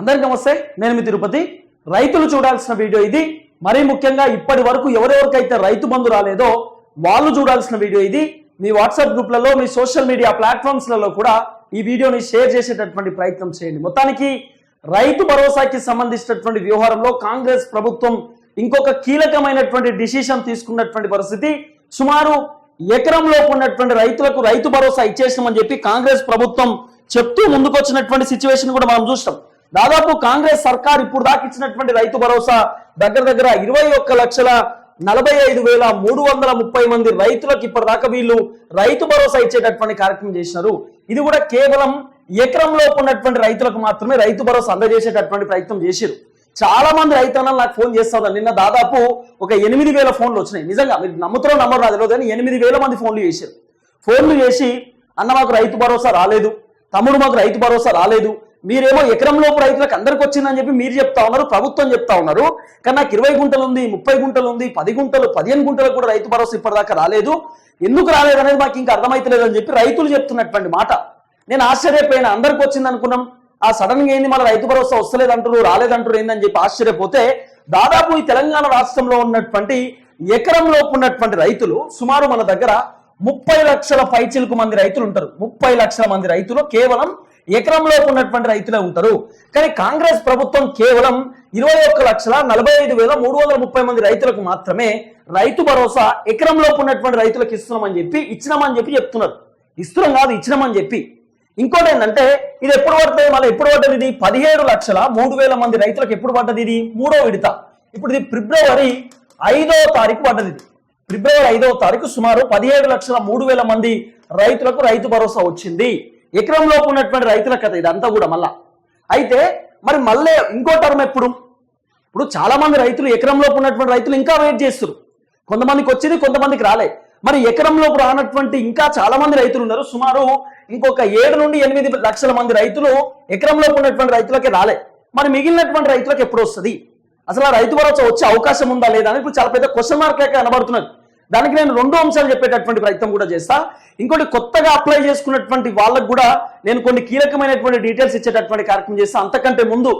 అందరికీ నమస్తే నేను మీ తిరుపతి. రైతులు చూడాల్సిన వీడియో ఇది. మరీ ముఖ్యంగా ఇప్పటి వరకు ఎవరెవరికైతే రైతు బంధు రాలేదో వాళ్ళు చూడాల్సిన వీడియో ఇది. మీ వాట్సాప్ గ్రూప్లలో మీ సోషల్ మీడియా ప్లాట్ఫామ్స్లలో కూడా ఈ వీడియోని షేర్ చేసేటటువంటి ప్రయత్నం చేయండి. మొత్తానికి రైతు భరోసాకి సంబంధించినటువంటి వ్యవహారంలో కాంగ్రెస్ ప్రభుత్వం ఇంకొక కీలకమైనటువంటి డిసిషన్ తీసుకున్నటువంటి పరిస్థితి. సుమారు ఎకరంలోపు ఉన్నటువంటి రైతులకు రైతు భరోసా ఇచ్చేసామని చెప్పి కాంగ్రెస్ ప్రభుత్వం చెప్తూ ముందుకొచ్చినటువంటి సిచ్యువేషన్ కూడా మనం చూస్తాం దాదాపు కాంగ్రెస్ సర్కార్ ఇప్పుడు దాకా ఇచ్చినటువంటి రైతు భరోసా దగ్గర దగ్గర ఇరవై ఒక్క లక్షల నలభై ఐదు వేల మూడు వందల ముప్పై మంది రైతులకు ఇప్పటిదాకా వీళ్ళు రైతు భరోసా ఇచ్చేటటువంటి కార్యక్రమం చేసినారు. ఇది కూడా కేవలం ఎకరంలోపు ఉన్నటువంటి రైతులకు మాత్రమే రైతు భరోసా అందజేసేటటువంటి ప్రయత్నం చేశారు చాలా మంది రైతన్నలు నాకు ఫోన్ చేస్తారు? నిన్న దాదాపు ఒక ఎనిమిది వేల ఫోన్లు వచ్చినాయి. నిజంగా మీరు నమ్ముతారో నమ్మరు రాదు కానీ ఎనిమిది వేల మంది ఫోన్లు చేశారు ఫోన్లు చేసి అన్న మాకు రైతు భరోసా రాలేదు. తమ్ముడు మాకు రైతు భరోసా రాలేదు. మీరేమో ఎకరం లోపు రైతులకు అందరికి వచ్చిందని చెప్పి మీరు చెప్తా ఉన్నారు ప్రభుత్వం చెప్తా ఉన్నారు. కానీ నాకు ఇరవై గుంటలు ఉంది ముప్పై గుంటలు ఉంది పది గుంటలు పదిహేను గుంటలకు కూడా రైతు భరోసా ఇప్పటిదాకా రాలేదు. ఎందుకు రాలేదు అనేది మాకు ఇంకా అర్థమైతలేదు అని చెప్పి రైతులు చెప్తున్నటువంటి మాట. నేను ఆశ్చర్యపోయిన అందరికి వచ్చింది అనుకున్నాం. ఆ సడన్గా ఏంది మన రైతు భరోసా వస్తలేదంటారు రాలేదంటారు ఏందని చెప్పి ఆశ్చర్యపోతే దాదాపు ఈ తెలంగాణ రాష్ట్రంలో ఉన్నటువంటి ఎకరంలోపు ఉన్నటువంటి రైతులు సుమారు మన దగ్గర ముప్పై లక్షల పైచిలకు మంది రైతులు ఉంటారు. ముప్పై లక్షల మంది రైతులు కేవలం ఎకరంలోపు ఉన్నటువంటి రైతులే ఉంటారు. కానీ కాంగ్రెస్ ప్రభుత్వం కేవలం ఇరవై ఒక్క లక్షల నలభై ఐదు వేల మూడు వందల ముప్పై మంది రైతులకు మాత్రమే రైతు భరోసా ఎకరంలోపు ఉన్నటువంటి రైతులకు ఇస్తున్నామని చెప్పి ఇచ్చినామని చెప్పి చెప్తున్నారు. ఇస్తున్నాం కాదు ఇచ్చినామని చెప్పి. ఇంకోటి ఏంటంటే ఇది ఎప్పుడు పడుతుంది? మళ్ళీ ఎప్పుడు పడ్డది ఇది? పదిహేడు లక్షల మూడు వేల మంది రైతులకు ఎప్పుడు పడ్డది ఇది? మూడో విడత. ఇప్పుడు ఇది ఫిబ్రవరి ఐదో తారీఖు పడ్డది ఇది. ఫిబ్రవరి ఐదవ తారీఖు సుమారు పదిహేడు లక్షల మూడు వేల మంది రైతులకు రైతు భరోసా వచ్చింది. ఎకరంలోపు ఉన్నటువంటి రైతుల కథ ఇదంతా కూడా మళ్ళా. అయితే మరి మళ్ళీ ఇంకో టర్మ్ ఎప్పుడు? ఇప్పుడు చాలా మంది రైతులు ఎకరంలోపు ఉన్నటువంటి రైతులు ఇంకా వెయిట్ చేస్తారు కొంతమందికి వచ్చింది కొంతమందికి రాలే. మరి ఎకరంలోపు రానటువంటి ఇంకా చాలా మంది రైతులు ఉన్నారు. సుమారు ఇంకొక ఏడు నుండి ఎనిమిది లక్షల మంది రైతులు ఎకరంలోపు ఉన్నటువంటి రైతులకి రాలే. మరి మిగిలినటువంటి రైతులకు ఎప్పుడు వస్తుంది? అసలు ఆ రైతు భరోసా వచ్చే అవకాశం ఉందా లేదా అని ఇప్పుడు చాలా పెద్ద క్వశ్చన్ మార్క్ లెక్క కనబడుతున్నది. దానికి నేను రెండు అంశాలు చెప్పేటటువంటి ప్రయత్నం కూడా చేస్తా. ఇంకోటి కొత్తగా అప్లై చేసుకున్నటువంటి వాళ్ళకు కూడా నేను కొన్ని కీలకమైనటువంటి డీటెయిల్స్ ఇచ్చేటటువంటి కార్యక్రమం చేస్తా. అంతకంటే ముందు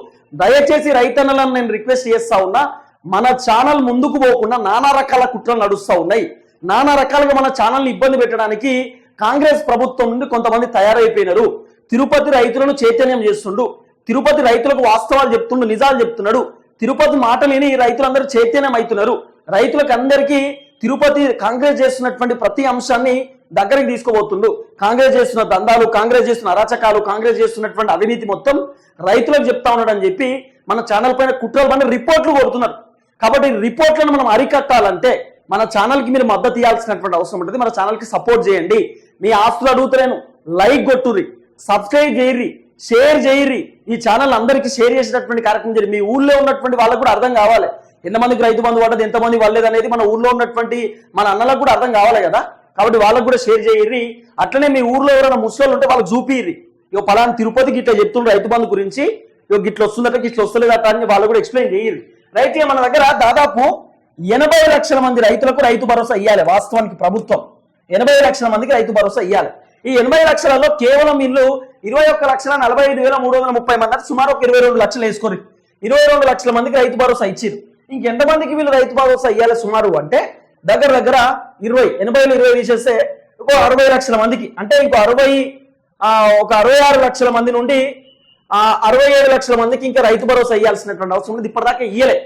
దయచేసి రైతన్నలను నేను రిక్వెస్ట్ చేస్తా ఉన్నా మన ఛానల్ ముందుకు పోకుండా నానా రకాల కుట్రలు నడుస్తూ ఉన్నాయి. నానా రకాలుగా మన ఛానల్ని ఇబ్బంది పెట్టడానికి కాంగ్రెస్ ప్రభుత్వం నుండి కొంతమంది తయారైపోయినారు. తిరుపతి రైతులను చైతన్యం చేస్తుండు. తిరుపతి రైతులకు వాస్తవాలు చెప్తుండు నిజాలు చెప్తున్నాడు. తిరుపతి మాటలేని రైతులందరూ చైతన్యం అవుతున్నారు. రైతులకు అందరికీ తిరుపతి కాంగ్రెస్ చేస్తున్నటువంటి ప్రతి అంశాన్ని దగ్గరికి తీసుకోబోతుండు కాంగ్రెస్ చేస్తున్న దందాలు కాంగ్రెస్ చేస్తున్న అరాచకాలు కాంగ్రెస్ చేస్తున్నటువంటి అవినీతి మొత్తం రైతులకు చెప్తా ఉన్నాడు అని చెప్పి మన ఛానల్ పైన కుట్రలు పైన రిపోర్ట్లు కొడుతున్నారు. కాబట్టి రిపోర్ట్లను మనం అరికట్టాలంటే మన ఛానల్కి మీరు మద్దతు ఇవ్వాల్సినటువంటి అవసరం ఉంటుంది. మన ఛానల్కి సపోర్ట్ చేయండి. మీ ఆస్తులు అడుగుతలేను. లైక్ కొట్టుర్రి సబ్స్క్రైబ్ చేయర్రి షేర్ చేయర్రి. ఈ ఛానల్ అందరికీ షేర్ చేసేటటువంటి కార్యక్రమం చేయండి. మీ ఊళ్ళో ఉన్నటువంటి వాళ్ళకు కూడా అర్థం కావాలి. ఎంతమందికి రైతు బంధు పడ్డది ఎంతమంది వాళ్ళలేదు అనేది మన ఊర్లో ఉన్నటువంటి మన అన్నలకు కూడా అర్థం కావాలి కదా. కాబట్టి వాళ్ళకు కూడా షేర్ చేయర్రి. అట్లనే మీ ఊర్లో ఎవరైనా ముసలు ఉంటే వాళ్ళకి చూపిర్రి ఇక పలానా తిరుపతికి ఇట్లా చెప్తుండ్రు రైతు బంధు గురించి. ఇక గిట్ల వస్తుందట గిట్ల వస్తలేదట అని వాళ్ళు కూడా ఎక్స్ప్లెయిన్ చేయరు రైట్ మన దగ్గర దాదాపు ఎనభై లక్షల మంది రైతులకు రైతు భరోసా ఇవ్వాలి వాస్తవానికి ప్రభుత్వం. ఎనభై లక్షల మందికి రైతు భరోసా ఇవ్వాలి ఈ ఎనభై లక్షలలో కేవలం ఇల్లు ఇరవై ఒక్క లక్షల నలభై ఐదు వేల మూడు వందల ముప్పై మంది సుమారు ఒక ఇరవై రెండు లక్షలు వేసుకోరు ఇరవై రెండు లక్షల మందికి రైతు భరోసా ఇచ్చారు ఇంకెంతమందికి వీళ్ళు రైతు భరోసా ఇవ్వాలి సుమారు అంటే దగ్గర దగ్గర ఇరవై ఎనభైలు ఇరవై తీసేస్తే ఇంకో అరవై లక్షల మందికి. అంటే ఇంకో అరవై ఒక అరవై ఆరు లక్షల మంది నుండి అరవై ఏడు లక్షల మందికి ఇంకా రైతు భరోసా ఇవ్వాల్సినటువంటి అవసరం ఉంది. ఇప్పటిదాకా ఇయ్యలే.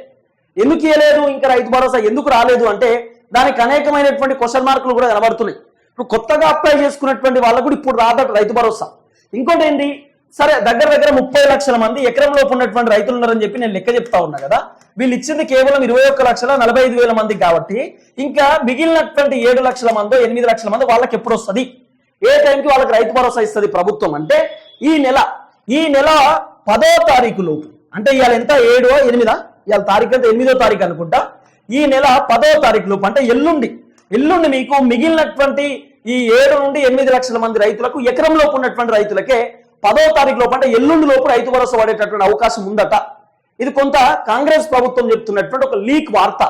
ఎందుకు ఇవ్వలేదు ఇంకా రైతు భరోసా ఎందుకు రాలేదు అంటే దానికి అనేకమైనటువంటి క్వశ్చన్ మార్కులు కూడా కనబడుతున్నాయి. ఇప్పుడు కొత్తగా అప్లై చేసుకున్నటువంటి వాళ్ళకు కూడా ఇప్పుడు రాదట రైతు భరోసా. ఇంకోటి ఏంటి? సరే దగ్గర దగ్గర ముప్పై లక్షల మంది ఎకరం లోపు ఉన్నటువంటి రైతులు ఉన్నారని చెప్పి నేను లెక్క చెప్తా ఉన్నా కదా. వీళ్ళు ఇచ్చింది కేవలం ఇరవై ఒక్క లక్షల నలభై ఐదు వేల మంది కాబట్టి ఇంకా మిగిలినటువంటి ఏడు లక్షల మంది ఎనిమిది లక్షల మంది వాళ్ళకి ఎప్పుడు వస్తుంది? ఏ టైంకి వాళ్ళకి రైతు భరోసా ఇస్తుంది ప్రభుత్వం? అంటే ఈ నెల ఈ నెల పదో తారీఖు లోపు. అంటే ఇవాళ ఎంత? ఏడో ఎనిమిదా? ఇవాళ తారీఖు అంటే ఎనిమిదో తారీఖు అనుకుంటా. ఈ నెల పదో తారీఖు లోపు. అంటే ఎల్లుండి ఎల్లుండి మీకు మిగిలినటువంటి ఈ ఏడు నుండి ఎనిమిది లక్షల మంది రైతులకు ఎకరంలోపు ఉన్నటువంటి రైతులకే పదో తారీఖు లోపు అంటే ఎల్లుండి లోపు రైతు భరోసా పడేటటువంటి అవకాశం ఉందట. ఇది కొంత కాంగ్రెస్ ప్రభుత్వం చెప్తున్నటువంటి ఒక లీక్ వార్త.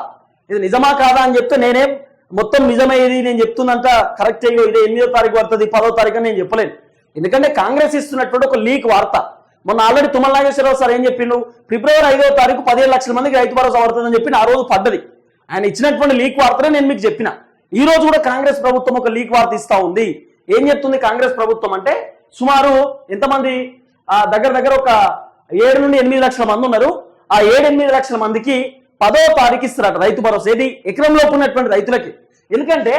ఇది నిజమా కాదా అని చెప్తే నేనేం మొత్తం నిజమయ్యేది నేను చెప్తున్నంత కరెక్ట్ అయ్యో ఇదే ఎనిమిదో తారీఖు పడుతుంది పదో తారీఖు నేను చెప్పలేను. ఎందుకంటే కాంగ్రెస్ ఇస్తున్నటువంటి ఒక లీక్ వార్త. మొన్న ఆల్రెడీ తుమ్మల నాగేశ్వరరావు సార్ ఏం చెప్పిండు? ఫిబ్రవరి ఐదో తారీఖు పదిహేను లక్షల మందికి రైతు భరోసా పడుతుందని చెప్పి ఆ రోజు పడ్డది. ఆయన ఇచ్చినటువంటి లీక్ వార్తనే నేను మీకు చెప్పిన. ఈ రోజు కూడా కాంగ్రెస్ ప్రభుత్వం ఒక లీక్ వార్త ఇస్తా ఉంది. ఏం చెప్తుంది కాంగ్రెస్ ప్రభుత్వం అంటే సుమారు ఎంతమంది ఆ దగ్గర దగ్గర ఒక ఏడు నుండి ఎనిమిది లక్షల మంది ఉన్నారు. ఆ ఏడు ఎనిమిది లక్షల మందికి పదో తారీఖు ఇస్తారట రైతు భరోసా. ఏది ఎకరంలోపు ఉన్నటువంటి రైతులకి. ఎందుకంటే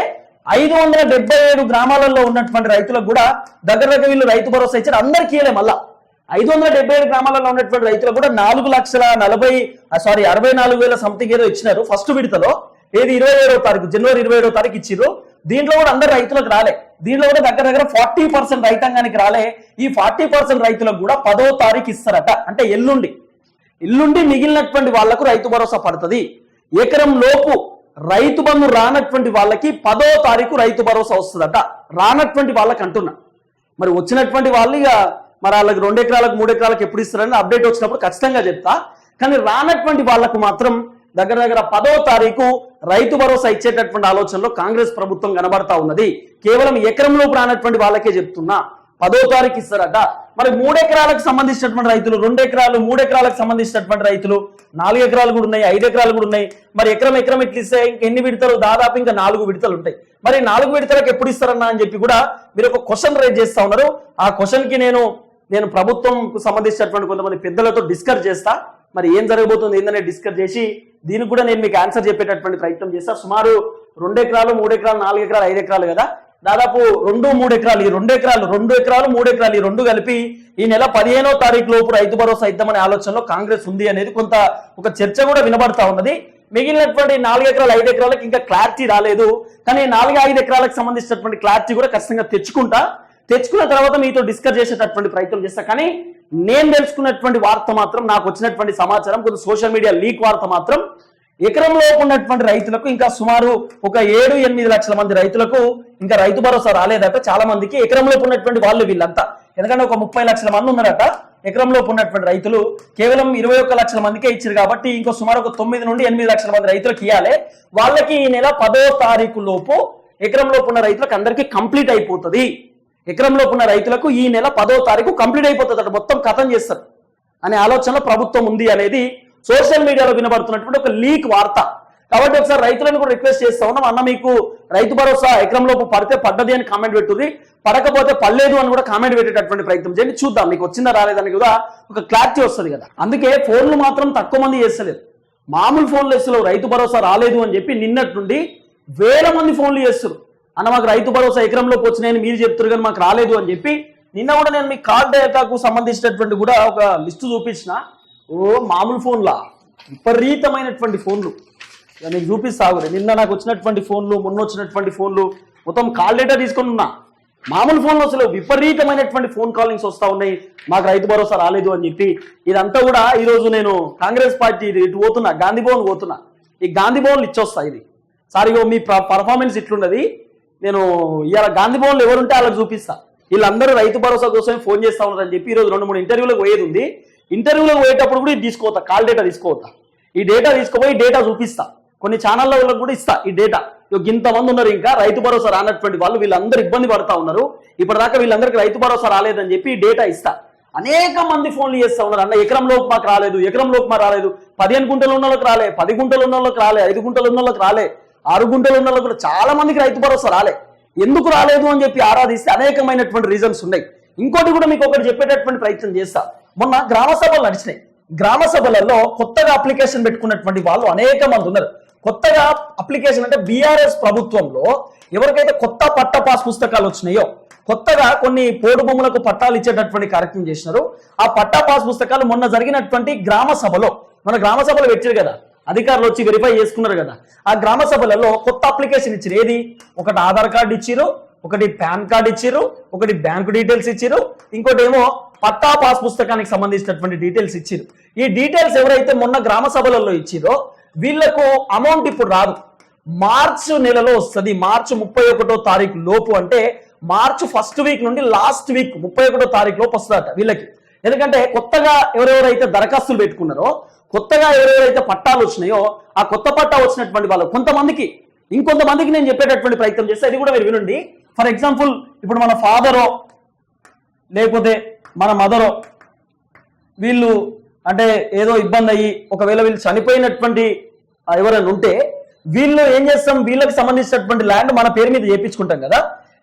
ఐదు వందల డెబ్బై ఏడు గ్రామాలలో ఉన్నటువంటి రైతులకు కూడా దగ్గర దగ్గర వీళ్ళు రైతు భరోసా ఇచ్చారు. అందరికీ ఇవ్వలే మళ్ళా. ఐదు వందల డెబ్బై ఏడు గ్రామాలలో ఉన్నటువంటి రైతులకు కూడా నాలుగు లక్షల నలభై సారీ అరవై నాలుగు వేల సంథింగ్ ఏదో ఇచ్చినారు ఫస్ట్ విడతలో. ఏది ఇరవై ఏడో తారీఖు జనవరి ఇరవై ఏడో తారీఖు ఇచ్చిర్రు. దీంట్లో కూడా అందరు రైతులకు రాలే. దీంట్లో కూడా దగ్గర దగ్గర ఫార్టీ పర్సెంట్ రైతాంగానికి రాలే. ఈ ఫార్టీ పర్సెంట్ రైతులకు కూడా పదో తారీఖు ఇస్తారట. అంటే ఎల్లుండి. ఎల్లుండి మిగిలినటువంటి వాళ్ళకు రైతు భరోసా పడుతుంది. ఎకరం లోపు రైతు బంధు రానటువంటి వాళ్ళకి పదో తారీఖు రైతు భరోసా వస్తుందట. రానటువంటి వాళ్ళకి అంటున్నా. మరి వచ్చినటువంటి వాళ్ళు ఇక మరి వాళ్ళకి రెండు ఎకరాలకు మూడు ఎకరాలకు ఎప్పుడు ఇస్తారని అప్డేట్ వచ్చినప్పుడు ఖచ్చితంగా చెప్తా. కానీ రానటువంటి వాళ్ళకు మాత్రం దగ్గర దగ్గర పదో తారీఖు రైతు భరోసా ఇచ్చేటటువంటి ఆలోచనలో కాంగ్రెస్ ప్రభుత్వం కనబడతా ఉన్నది. కేవలం ఎకరంలో రానటువంటి వాళ్ళకే చెప్తున్నా. పదో తారీఖు ఇస్తారట. మరి మూడు ఎకరాలకు సంబంధించినటువంటి రైతులు రెండు ఎకరాలు మూడు ఎకరాలకు సంబంధించినటువంటి రైతులు నాలుగు ఎకరాలు కూడా ఉన్నాయి ఐదు ఎకరాలు కూడా ఉన్నాయి. మరి ఎకరం ఎకరం ఎట్లు ఇస్తే ఎన్ని విడతలు? దాదాపు ఇంకా నాలుగు విడతలు ఉంటాయి. మరి నాలుగు విడతలకు ఎప్పుడు ఇస్తారన్నా అని చెప్పి కూడా మీరు ఒక క్వశ్చన్ రేజ్ చేస్తా ఉన్నారు. ఆ క్వశ్చన్కి నేను నేను ప్రభుత్వంకు సంబంధించినటువంటి కొంతమంది పెద్దలతో డిస్కస్ చేస్తా. మరి ఏం జరగబోతుంది ఏందనే డిస్కస్ చేసి దీనికి కూడా నేను మీకు ఆన్సర్ చెప్పేటటువంటి ప్రయత్నం చేస్తా. సుమారు రెండు ఎకరాలు మూడు ఎకరాలు నాలుగు ఎకరాలు ఐదు ఎకరాలు కదా? దాదాపు రెండు మూడు ఎకరాలు ఈ రెండు ఎకరాలు రెండు ఎకరాలు మూడు ఎకరాలు ఈ రెండు కలిపి ఈ నెల పదిహేనో తారీఖు లోపు రైతు భరోసా ఇద్దామనే ఆలోచనలో కాంగ్రెస్ ఉంది అనేది కొంత ఒక చర్చ కూడా వినబడతా ఉన్నది. మిగిలినటువంటి నాలుగు ఎకరాలు ఐదు ఎకరాలకు ఇంకా క్లారిటీ రాలేదు. కానీ నాలుగు ఐదు ఎకరాలకు సంబంధించినటువంటి క్లారిటీ కూడా ఖచ్చితంగా తెచ్చుకుంటా. తెచ్చుకున్న తర్వాత మీతో డిస్కస్ చేసేటటువంటి ప్రయత్నం చేస్తా. కానీ నేను తెలుసుకున్నటువంటి వార్త మాత్రం నాకు వచ్చినటువంటి సమాచారం కొంత సోషల్ మీడియా లీక్ వార్త మాత్రం ఎకరంలో ఉన్నటువంటి రైతులకు ఇంకా సుమారు ఒక ఏడు ఎనిమిది లక్షల మంది రైతులకు ఇంకా రైతు భరోసా రాలేదట. చాలా మందికి ఎకరంలో ఉన్నటువంటి వాళ్ళు వీళ్ళంతా. ఎందుకంటే ఒక ముప్పై లక్షల మంది ఉన్నారట. ఎకరంలో ఉన్నటువంటి రైతులు కేవలం ఇరవై ఒక్క లక్షల మందికే ఇచ్చారు కాబట్టి ఇంకో సుమారు ఒక తొమ్మిది నుండి ఎనిమిది లక్షల మంది రైతులకు ఇవ్వాలి వాళ్ళకి ఈ నెల పదో తారీఖు లోపు ఎకరంలో ఉన్న రైతులకు అందరికీ కంప్లీట్ అయిపోతుంది. ఎకరంలోపు ఉన్న రైతులకు ఈ నెల పదో తారీఖు కంప్లీట్ అయిపోతుంది మొత్తం కథం చేస్తారు. అనే ఆలోచనలో ప్రభుత్వం ఉంది అనేది సోషల్ మీడియాలో వినబడుతున్నటువంటి ఒక లీక్ వార్త. కాబట్టి ఒకసారి రైతులను కూడా రిక్వెస్ట్ చేస్తా ఉన్నాం. అన్న మీకు రైతు భరోసా ఎకరంలోపు పడితే పడ్డది అని కామెంట్ పెట్టుది పడకపోతే పడలేదు అని కూడా కామెంట్ పెట్టేటటువంటి ప్రయత్నం చేయండి. చూద్దాం మీకు వచ్చిందా రాలేదని కూడా ఒక క్లారిటీ వస్తుంది కదా. అందుకే ఫోన్లు మాత్రం తక్కువ మంది చేస్తలేదు మామూలు ఫోన్లు వేస్తలేవు. రైతు భరోసా రాలేదు అని చెప్పి నిన్నటి నుండి వేల మంది ఫోన్లు చేస్తారు అన్న మాకు రైతు భరోసా ఎకరంలోకి వచ్చినాయని మీరు చెప్తారు కానీ మాకు రాలేదు అని చెప్పి నిన్న కూడా నేను మీ కార్డ్ డేటాకు సంబంధించినటువంటి కూడా ఒక లిస్టు చూపించిన. ఓ మామూలు ఫోన్లా విపరీతమైనటువంటి ఫోన్లు. నేను చూపిస్తాగురే నిన్న నాకు వచ్చినటువంటి ఫోన్లు మొన్న వచ్చినటువంటి ఫోన్లు మొత్తం కాల్ డేటా తీసుకొని ఉన్నా. మామూలు ఫోన్లు అసలు విపరీతమైనటువంటి ఫోన్ కాలింగ్స్ వస్తా ఉన్నాయి. మాకు రైతు భరోసా రాలేదు అని చెప్పి ఇదంతా కూడా ఈరోజు నేను కాంగ్రెస్ పార్టీ ఇటు పోతున్నా గాంధీ భవన్ పోతున్నా. ఈ గాంధీ భవన్లు ఇచ్చొస్తా ఇది. సార్ ఇగో మీ పర్ఫార్మెన్స్ ఇట్లున్నది. నేను ఇవాళ గాంధీ భవన్లో ఎవరుంటే వాళ్ళకి చూపిస్తా. వీళ్ళందరూ రైతు భరోసా కోసం ఫోన్ చేస్తా ఉన్నారని చెప్పి ఈరోజు రెండు మూడు ఇంటర్వ్యూలకు పోయేది ఉంది. ఇంటర్వ్యూలకు పోయేటప్పుడు కూడా ఇది తీసుకోవద్దా కాల్ డేటా తీసుకోవద్దా ఈ డేటా తీసుకుపోయి డేటా చూపిస్తా. కొన్ని ఛానళ్ళ కూడా ఇస్తా ఈ డేటా. ఇంతమంది ఉన్నారు ఇంకా రైతు భరోసా రానటువంటి వాళ్ళు వీళ్ళందరూ ఇబ్బంది పడతా ఉన్నారు. ఇప్పటిదాకా వీళ్ళందరికీ రైతు భరోసా రాలేదని చెప్పి ఈ డేటా ఇస్తా. అనేక మంది ఫోన్లు చేస్తా ఉన్నారు. అన్న ఎకరంలోకి మాకు రాలేదు ఎకరంలోకి మాకు రాలేదు. పదిహేను గుంటలు ఉన్న వాళ్ళకి రాలే పది గుంటలు ఉన్న వాళ్ళకి రాలే ఐదు గుంటలు ఉన్న వాళ్ళకి రాలే. ఆరు గుంటలు ఉన్న కూడా చాలా మందికి రైతు భరోసా రాలే. ఎందుకు రాలేదు అని చెప్పి ఆరాధిస్తే అనేకమైనటువంటి రీజన్స్ ఉన్నాయి. ఇంకోటి కూడా మీకు ఒకటి చెప్పేటటువంటి ప్రయత్నం చేస్తా. మొన్న గ్రామ సభలు నడిచినాయి. గ్రామ సభలలో కొత్తగా అప్లికేషన్ పెట్టుకున్నటువంటి వాళ్ళు అనేక మంది ఉన్నారు. కొత్తగా అప్లికేషన్ అంటే బీఆర్ఎస్ ప్రభుత్వంలో ఎవరికైతే కొత్త పట్ట పాస్ పుస్తకాలు వచ్చినాయో కొత్తగా కొన్ని పోడు భూములకు పట్టాలు ఇచ్చేటటువంటి కార్యక్రమం చేసినారు. ఆ పట్టా పాస్ పుస్తకాలు మొన్న జరిగినటువంటి గ్రామ సభలో మన గ్రామ సభలో పెట్టారు కదా. అధికారులు వచ్చి వెరిఫై చేసుకున్నారు కదా. ఆ గ్రామ సభలలో కొత్త అప్లికేషన్ ఇచ్చారు. ఏది? ఒకటి ఆధార్ కార్డు ఇచ్చిరు ఒకటి పాన్ కార్డు ఇచ్చిరు ఒకటి బ్యాంకు డీటెయిల్స్ ఇచ్చిరు ఇంకోటి ఏమో పట్టా పాస్ పుస్తకానికి సంబంధించినటువంటి డీటెయిల్స్ ఇచ్చిరు. ఈ డీటెయిల్స్ ఎవరైతే మొన్న గ్రామ సభలలో ఇచ్చిరో వీళ్ళకు అమౌంట్ ఇప్పుడు రాదు. మార్చ్ నెలలో వస్తుంది. మార్చి ముప్పై ఒకటో తారీఖు లోపు అంటే మార్చ్ ఫస్ట్ వీక్ నుండి లాస్ట్ వీక్ ముప్పై ఒకటో తారీఖు లోపు వస్తుందట వీళ్ళకి. ఎందుకంటే కొత్తగా ఎవరెవరైతే దరఖాస్తులు పెట్టుకున్నారో కొత్తగా ఎవరెవరైతే పట్టాలు వచ్చినాయో ఆ కొత్త పట్టా వచ్చినటువంటి వాళ్ళు కొంతమందికి ఇంకొంతమందికి నేను చెప్పేటటువంటి ప్రయత్నం చేస్తే అది కూడా మీరు వినండి. ఫర్ ఎగ్జాంపుల్ ఇప్పుడు మన ఫాదరో లేకపోతే మన మదరో వీళ్ళు అంటే ఏదో ఇబ్బంది అయ్యి ఒకవేళ వీళ్ళు చనిపోయినటువంటి ఎవరైనా ఉంటే వీళ్ళు ఏం చేస్తాం? వీళ్ళకి సంబంధించినటువంటి ల్యాండ్ మన పేరు మీద చేయించుకుంటాం కదా.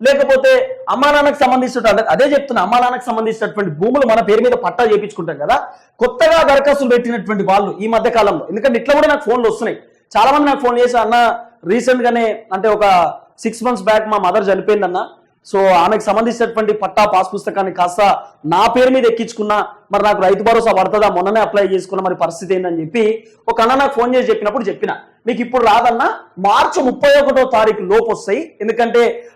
లేకపోతే అమ్మా నాన్నకు సంబంధించినటువంటి అదే- అదే చెప్తున్నా అమ్మా నాన్నకు సంబంధించినటువంటి భూములు మన పేరు మీద పట్టా చేయించుకుంటాం కదా. కొత్తగా దరఖాస్తులు పెట్టినటువంటి వాళ్ళు ఈ మధ్య కాలంలో ఎందుకంటే ఇట్లా కూడా నాకు ఫోన్లు వస్తున్నాయి. చాలా మంది నాకు ఫోన్ చేసి అన్న రీసెంట్ గానే అంటే ఒక సిక్స్ మంత్స్ బ్యాక్ మా మదర్ చనిపోయిందన్న. సో ఆమెకు సంబంధించినటువంటి పట్టా పాస్ పుస్తకాన్ని కాస్త నా పేరు మీద ఎక్కించుకున్నా. మరి నాకు రైతు భరోసా పడుతుందా? మొన్ననే అప్లై చేసుకున్నా. మరి పరిస్థితి ఏందని చెప్పి ఒక అన్న నాకు ఫోన్ చేసి చెప్పినప్పుడు చెప్పిన. మీకు ఇప్పుడు రాదన్నా మార్చి ముప్పై ఒకటో తారీఖు లోపు వస్తాయి. ఎందుకంటే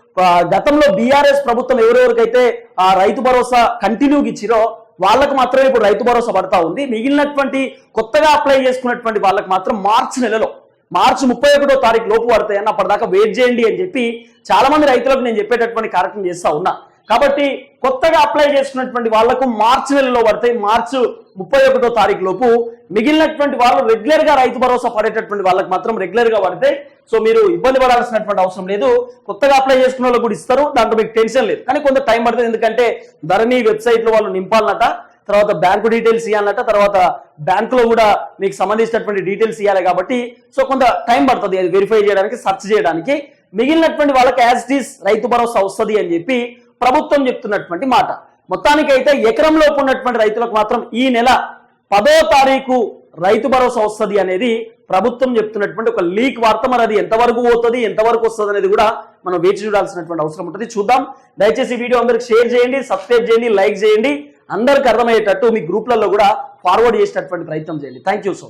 గతంలో బీఆర్ఎస్ ప్రభుత్వం ఎవరెవరికైతే ఆ రైతు భరోసా కంటిన్యూగా ఇచ్చిరో వాళ్ళకు మాత్రమే ఇప్పుడు రైతు భరోసా పడతా ఉంది. మిగిలినటువంటి కొత్తగా అప్లై చేసుకున్నటువంటి వాళ్ళకి మాత్రం మార్చి నెలలో మార్చి ముప్పై ఒకటో తారీఖు లోపు పడతాయని అప్పటిదాకా వెయిట్ చేయండి అని చెప్పి చాలా మంది రైతులకు నేను చెప్పేటటువంటి కార్యక్రమం చేస్తా ఉన్నా. కాబట్టి కొత్తగా అప్లై చేసుకున్నటువంటి వాళ్ళకు మార్చి నెలలో పడతాయి మార్చి ముప్పై ఒకటో తారీఖు లోపు మిగిలినటువంటి వాళ్ళు రెగ్యులర్గా రైతు భరోసా పడేటటువంటి వాళ్ళకి మాత్రం రెగ్యులర్గా పడితే సో మీరు ఇబ్బంది పడాల్సినటువంటి అవసరం లేదు. కొత్తగా అప్లై చేసుకున్న వాళ్ళు కూడా ఇస్తారు దాంట్లో మీకు టెన్షన్ లేదు. కానీ కొంత టైం పడుతుంది. ఎందుకంటే ధరణి వెబ్సైట్లో వాళ్ళు నింపాలన్నట తర్వాత బ్యాంకు డీటెయిల్స్ ఇవ్వాలన్నట తర్వాత బ్యాంకులో కూడా మీకు సంబంధించినటువంటి డీటెయిల్స్ ఇవ్వాలి కాబట్టి సో కొంత టైం పడుతుంది అది వెరిఫై చేయడానికి సెర్చ్ చేయడానికి. మిగిలినటువంటి వాళ్ళకి యాజ్ డీస్ ఈస్ రైతు భరోసా వస్తుంది అని చెప్పి ప్రభుత్వం చెప్తున్నటువంటి మాట. మొత్తానికైతే ఎకరంలోపు ఉన్నటువంటి రైతులకు మాత్రం ఈ నెల పదో తారీఖు రైతు భరోసా వస్తుంది అనేది ప్రభుత్వం చెప్తున్నటువంటి ఒక లీక్ వార్త. మరి అది ఎంతవరకు పోతుంది ఎంతవరకు వస్తుంది అనేది కూడా మనం వేచి చూడాల్సినటువంటి అవసరం ఉంటుంది. చూద్దాం. దయచేసి వీడియో అందరికి షేర్ చేయండి సబ్స్క్రైబ్ చేయండి లైక్ చేయండి. అందరికి అర్థమయ్యేటట్టు మీ గ్రూప్లలో కూడా ఫార్వర్డ్ చేసేటటువంటి ప్రయత్నం చేయండి. Thank you so